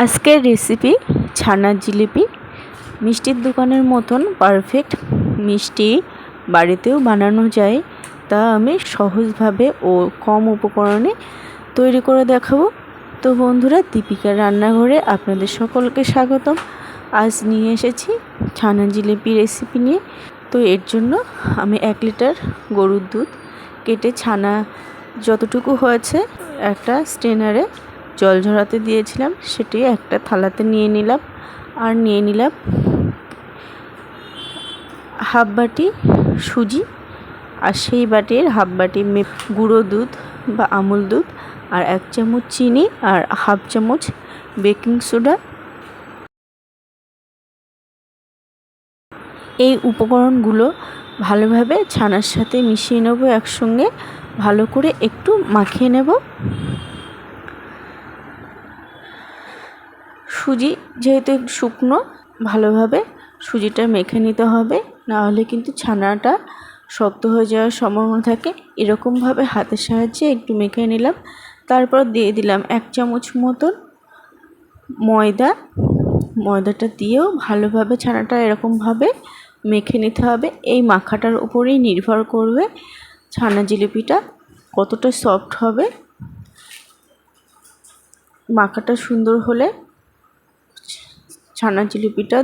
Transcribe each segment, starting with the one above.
আজকের রেসিপি ছানার জিলিপি। মিষ্টির দোকানের মতন পারফেক্ট মিষ্টি বাড়িতেও বানানো যায়। তা আমি সহজভাবে ও কম উপকরণে তৈরি করে দেখাবো। তো বন্ধুরা দীপিকার রান্নাঘরে আপনাদের সকলকে স্বাগতম। আজ নিয়ে এসেছি ছানা জিলিপি রেসিপি নিয়ে। তো এর জন্য আমি এক লিটার গরুর দুধ কেটে ছানা যতটুকু হয়েছে একটা স্টেনারে জল ঝরাতে দিয়েছিলাম, সেটি একটা থালাতে নিয়ে নিলাম আর নিয়ে নিলাম হাফ বাটি সুজি আর সেই বাটির হাফ বাটি গুঁড়ো দুধ বা আমুল দুধ আর এক চামচ চিনি আর হাফ চামচ বেকিং সোডা। এই উপকরণগুলো ভালোভাবে ছানার সাথে মিশিয়ে নেব একসঙ্গে, ভালো করে একটু মাখিয়ে নেব। সুজি যেহেতু শুকনো, ভালোভাবে সুজিটা মেখে নিতে হবে। নাহলে কিন্তু ছানাটা শক্ত হয়ে যাওয়ার সম্ভাবনা থাকে। এরকমভাবে হাতের সাহায্যে একটু মেখে নিলাম। তারপর দিয়ে দিলাম এক চামচ মতন ময়দা। ময়দাটা দিয়েও ভালোভাবে ছানাটা এরকমভাবে মেখে নিতে হবে। এই মাখাটার উপরেই নির্ভর করবে ছানা জিলিপিটা কতটা সফট হবে। মাখাটা সুন্দর হলে ছানা জিলিপিটা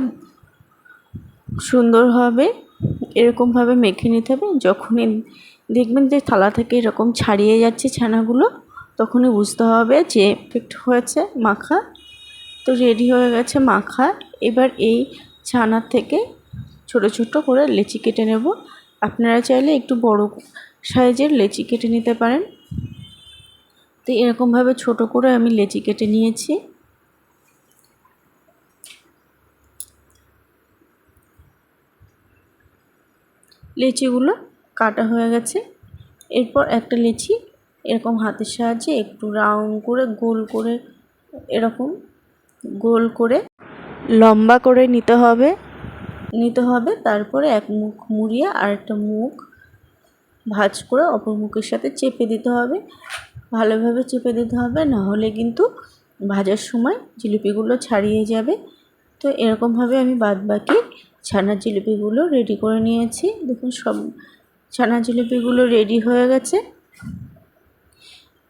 সুন্দর হবে, এরকমভাবে মেখে নিতে হবে। যখনই দেখবেন যে থালা থেকে এরকম ছাড়িয়ে যাচ্ছে ছানাগুলো, তখনই বুঝতে হবে যে পেট হয়েছে মাখা। তো রেডি হয়ে গেছে মাখা। এবার এই ছানার থেকে ছোট ছোট করে লেচি কেটে নেব। আপনারা চাইলে একটু বড় সাইজের লেচি কেটে নিতে পারেন। তো এরকমভাবে ছোট করে আমি লেচি কেটে নিয়েছি। লেচিগুলো কাটা হয়ে গেছে। এরপর একটা লিচি এরকম হাতের সাহায্যে একটু রাউন্ড করে, গোল করে, এরকম গোল করে লম্বা করে নিতে হবে। নিতে হবে, তারপরে এক মুখ মুড়িয়ে আর একটা মুখ ভাজ করে অপর মুখের সাথে চেপে দিতে হবে। ভালোভাবে চেপে দিতে হবে, না হলে কিন্তু ভাজার সময় জিলিপিগুলো ছাড়িয়ে যাবে। তো এরকমভাবে আমি বাদ বাকি ছানার জিলিপিগুলো রেডি করে নিয়েছি। দেখুন সব ছানা জিলিপিগুলো রেডি হয়ে গেছে।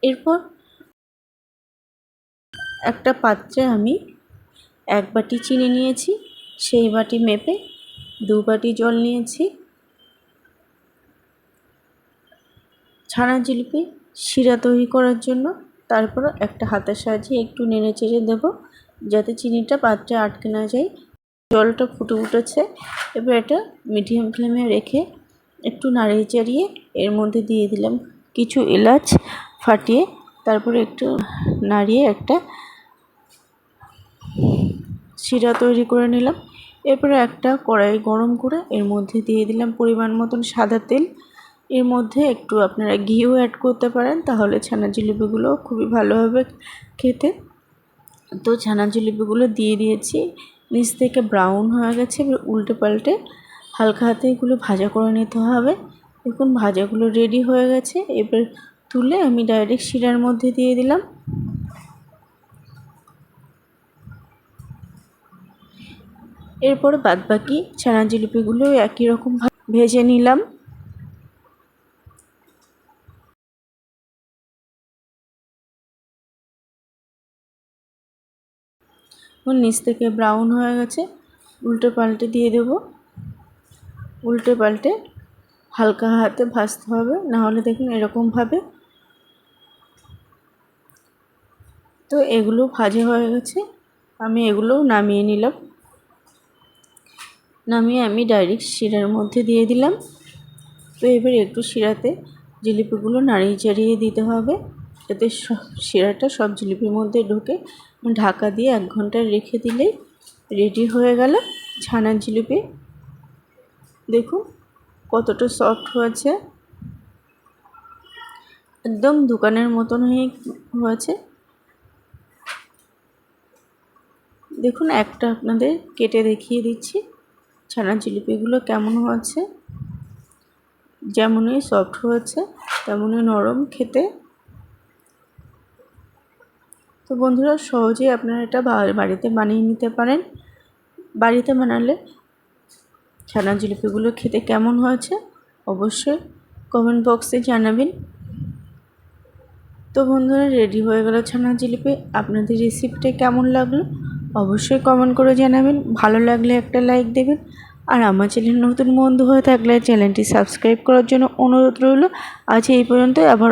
এরপর একটা পাত্রে আমি এক বাটি চিনি নিয়েছি, সেই বাটি মেপে দু বাটি জল নিয়েছি। ছানা জিলিপি শিরা তৈরি করার জন্য তারপর একটা হাতের সাহায্যে একটু নেড়ে চেড়ে দেবো, যাতে চিনিটা পাত্রে আটকে না যায়। জলটা ফুটে উঠেছে। এবার এটা মিডিয়াম ফ্লেমে রেখে একটু নাড়িয়ে চাড়িয়ে এর মধ্যে দিয়ে দিলাম কিছু এলাচ ফাটিয়ে, তারপরে একটু নাড়িয়ে একটা শিরা তৈরি করে নিলাম। এরপরে একটা কড়াই গরম করে এর মধ্যে দিয়ে দিলাম পরিমাণ মতন সাদা তেল। এর মধ্যে একটু আপনারা ঘিও অ্যাড করতে পারেন, তাহলে ছানা জিলিপিগুলো খুবই ভালো হবে খেতে। তো ছানা জিলিপিগুলো দিয়ে দিয়েছি। নিচ থেকে ব্রাউন হয়ে গেছে, এবার উল্টে পাল্টে হালকা হাতে এগুলো ভাজা করে নিতে হবে। দেখুন, ভাজাগুলো রেডি হয়ে গেছে। এবার তুলে আমি ডাইরেক্ট শিরার মধ্যে দিয়ে দিলাম। এরপর বাদবাকি ছানা জিলিপিগুলো একই রকম ভেজে নিলাম। নিচ থেকে ব্রাউন হয়ে গেছে, উল্টে পাল্টে দিয়ে দেব। উল্টে পাল্টে হালকা হাতে ভাজতে হবে, নাহলে দেখুন এরকমভাবে তো এগুলো ভাজা হয়ে গেছে, আমি এগুলোও নামিয়ে নিলাম। নামিয়ে আমি ডাইরেক্ট শিরার মধ্যে দিয়ে দিলাম। তো এবার একটু শিরাতে জিলিপিগুলো নাড়িয়ে চাড়িয়ে দিতে হবে, যাতে সব শিরাটা সব জিলিপির মধ্যে ঢুকে। ঢাকা দিয়ে এক ঘণ্টা রেখে দিলেই রেডি হয়ে গেল ছানার জিলিপি। দেখুন কতটা সফট হয়েছে। একদম দোকানের মতন হয়ে হয়েছে। দেখুন একটা আপনাদের কেটে দেখিয়ে দিচ্ছি। ছানার জিলিপিগুলো কেমন হয়েছে? যেমনই সফট হয়েছে, তেমনই নরম খেতে। তো বন্ধুরা, সহজেই আপনারা এটা বাড়িতে বানিয়ে নিতে পারেন। বাড়িতে বানালে ছানা জিলিপিগুলো খেতে কেমন হয়েছে অবশ্যই কমেন্ট বক্সে জানাবেন। তো বন্ধুরা রেডি হয়ে গেল ছানা জিলিপি। আপনাদের রেসিপিটা কেমন লাগল অবশ্যই কমেন্ট করে জানাবেন। ভালো লাগলে একটা লাইক দেবেন। আর আমার চ্যানেল নতুন বন্ধু হয়ে থাকলে চ্যানেলটি সাবস্ক্রাইব করার জন্য অনুরোধ রইল। আজ এই পর্যন্ত আবার